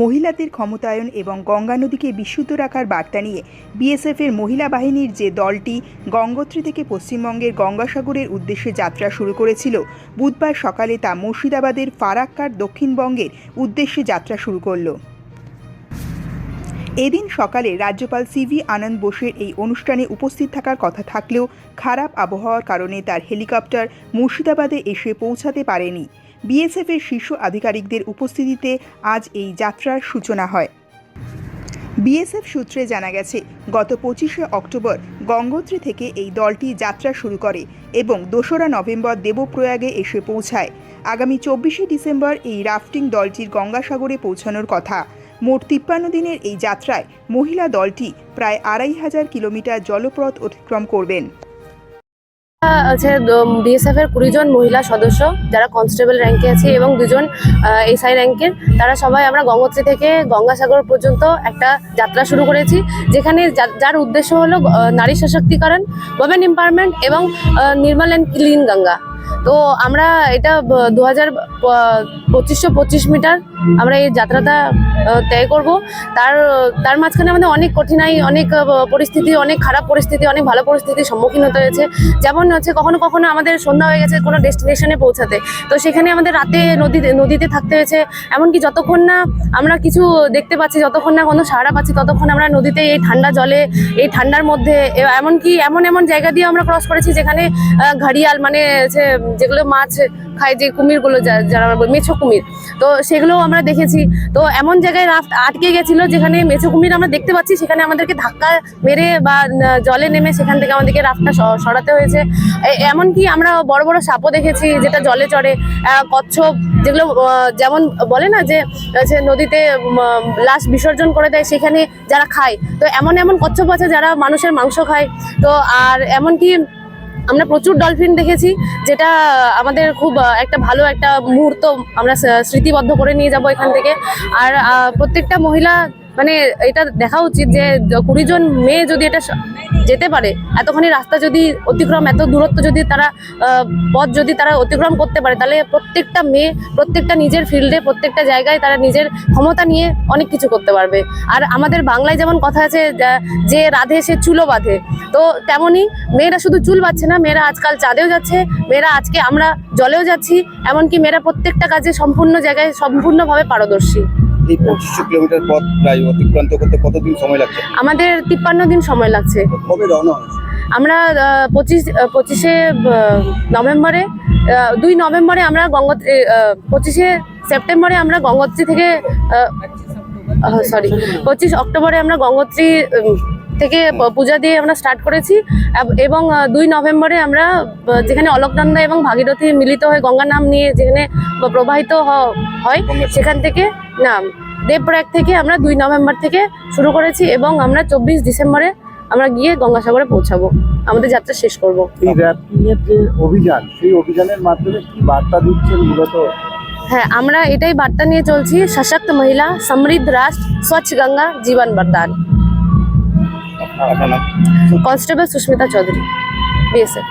মহিলাদের ক্ষমতায়ন এবং গঙ্গা নদীকে বিশুদ্ধ রাখার বার্তা নিয়ে বিএসএফের মহিলা বাহিনীর যে দলটি গঙ্গোত্রী থেকে পশ্চিমবঙ্গের গঙ্গাসাগরের উদ্দেশ্যে যাত্রা শুরু করেছিল, বুধবার সকালে তা মুর্শিদাবাদের ফারাক্কার দক্ষিণবঙ্গের উদ্দেশ্যে যাত্রা শুরু করল। এদিন সকালে রাজ্যপাল সিভি আনন্দ বোসের এই অনুষ্ঠানে উপস্থিত থাকার কথা থাকলেও খারাপ আবহাওয়ার কারণে তার হেলিকপ্টার মুর্শিদাবাদে এসে পৌঁছাতে পারেনি। বিএসএফের শীর্ষ আধিকারিকদের উপস্থিতিতে আজ এই যাত্রার সূচনা হয়। বিএসএফ সূত্রে জানা গেছে, গত পঁচিশে অক্টোবর গঙ্গোত্রী থেকে এই দলটি যাত্রা শুরু করে এবং দোসরা নভেম্বর দেবপ্রয়াগে এসে পৌঁছায়। আগামী চব্বিশে ডিসেম্বর এই রাফটিং দলটির গঙ্গাসাগরে পৌঁছানোর কথা। মোট তিপ্পান্ন দিনের এই যাত্রায় মহিলা দলটি প্রায় আড়াই হাজার কিলোমিটার জলপথ অতিক্রম করবেন। আছে বিএসএফ এর কুড়ি জন মহিলা সদস্য যারা কনস্টেবল র্যাঙ্কে আছে এবং দুজন এসআই র্যাঙ্কের তারা সবাই আমরা গঙ্গোত্রী থেকে গঙ্গাসাগর পর্যন্ত একটা যাত্রা শুরু করেছি, যেখানে যার উদ্দেশ্য হলো নারী সশক্তিকরণ ওমেন এম্পাওয়ারমেন্ট এবং নির্মল অ্যান্ড ক্লিন গঙ্গা তো আমরা এটা দু হাজার পঁচিশশো পঁচিশ মিটার আমরা এই যাত্রাটা তয় করব। তার তার মাঝখানে আমাদের অনেক কঠিনাই, অনেক পরিস্থিতি, অনেক খারাপ পরিস্থিতি, অনেক ভালো পরিস্থিতির সম্মুখীন হতে হয়েছে। যেমন হচ্ছে কখনো কখনো আমাদের সন্ধ্যা হয়ে গেছে কোনো ডেস্টিনেশনে পৌঁছাতে। তো সেখানে আমাদের রাতে নদীতে নদীতে থাকতে হয়েছে। এমনকি যতক্ষণ না আমরা কিছু দেখতে পাচ্ছি, যতক্ষণ না কোনো সাহারা পাচ্ছি, ততক্ষণ আমরা নদীতে এই ঠান্ডা জলে, এই ঠান্ডার মধ্যে এমনকি এমন এমন জায়গা দিয়ে আমরা ক্রস করেছি যেখানে ঘাড়িয়াল মানে হচ্ছে যেগুলো মাছ খায়, যে কুমিরগুলো যারা আমরা মেছো কুমির, তো সেগুলোও আমরা দেখেছি। তো এমন জায়গায় রাফট আটকে গেছিল যেখানে মেছো কুমির আমরা দেখতে পাচ্ছি, সেখানে আমাদেরকে ধাক্কা মেরে বা জলে নেমে সেখান থেকে আমাদেরকে রাফটা সরাতে হয়েছে। এমনকি আমরা বড় বড় সাপও দেখেছি যেটা জলে চড়ে কচ্ছপ যেগুলো যেমন বলে না যে যে নদীতে লাশ বিসর্জন করে দেয়, সেখানে যারা খায়, তো এমন এমন কচ্ছপ আছে যারা মানুষের মাংস খায়। তো আর এমনকি আমরা প্রচুর ডলফিন দেখেছি, যেটা আমাদের খুব একটা ভালো একটা মুহূর্ত আমরা স্মৃতিবদ্ধ করে নিয়ে যাব এখান থেকে। আর প্রত্যেকটা মহিলা মানে এটা দেখা উচিত যে কুড়ি জন মেয়ে যদি এটা যেতে পারে, এতখানি রাস্তা যদি অতিক্রম, এত দূরত্ব যদি তারা পথ যদি তারা অতিক্রম করতে পারে, তাহলে প্রত্যেকটা মেয়ে, প্রত্যেকটা নিজের ফিল্ডে, প্রত্যেকটা জায়গায় তারা নিজের ক্ষমতা নিয়ে অনেক কিছু করতে পারবে। আর আমাদের বাংলায় যেমন কথা আছে, যে রাধে সে চুলো বাঁধে, তো তেমনি মেয়েরা শুধু চুল বাঁধছে না, মেয়েরা আজকাল চাঁদেও যাচ্ছে, মেয়েরা আজকে আমরা জলেও যাচ্ছি, এমনকি মেয়েরা প্রত্যেকটা কাজে সম্পূর্ণ জায়গায় সম্পূর্ণভাবে পারদর্শী। এই পঁচিশশো কিলোমিটার পথ প্রায় অতিক্রান্ত করতে কতদিন সময় লাগছে আমাদের তিপ্পান্ন দিন সময় লাগছে। কবে রওনা হয়েছে আমরা পঁচিশ পঁচিশে নভেম্বরে দুই নভেম্বরে আমরা গঙ্গোত্রী পঁচিশে সেপ্টেম্বরে আমরা গঙ্গোত্রী থেকে সরি পঁচিশ অক্টোবরে আমরা গঙ্গোত্রী থেকে পূজা দিয়ে আমরা স্টার্ট করেছি। এবং দুই নভেম্বরে আমরা যেখানে অলকনন্দা এবং ভাগীরথী মিলিত হয়ে গঙ্গা নাম নিয়ে যেখানে প্রবাহিত হয় সেখান থেকে না দেবপ্রয়াগ থেকে আমরা দুই নভেম্বর থেকে শুরু করেছি এবং আমরা চব্বিশ ডিসেম্বরে আমরা গিয়ে গঙ্গাসাগরে পৌঁছাবো। আমাদের যাত্রা শেষ করব। এই র্যাপিং এর যে অভিযান সেই অভিযানের মাধ্যমে কি বার্তা দিচ্ছেন মূলত? হ্যাঁ আমরা এটাই বার্তা নিয়ে চলছি সশক্ত মহিলা সমৃদ্ধ রাষ্ট্র স্বচ্ছ গঙ্গা জীবন বরদান। Constable Susmita Chowdhury BSF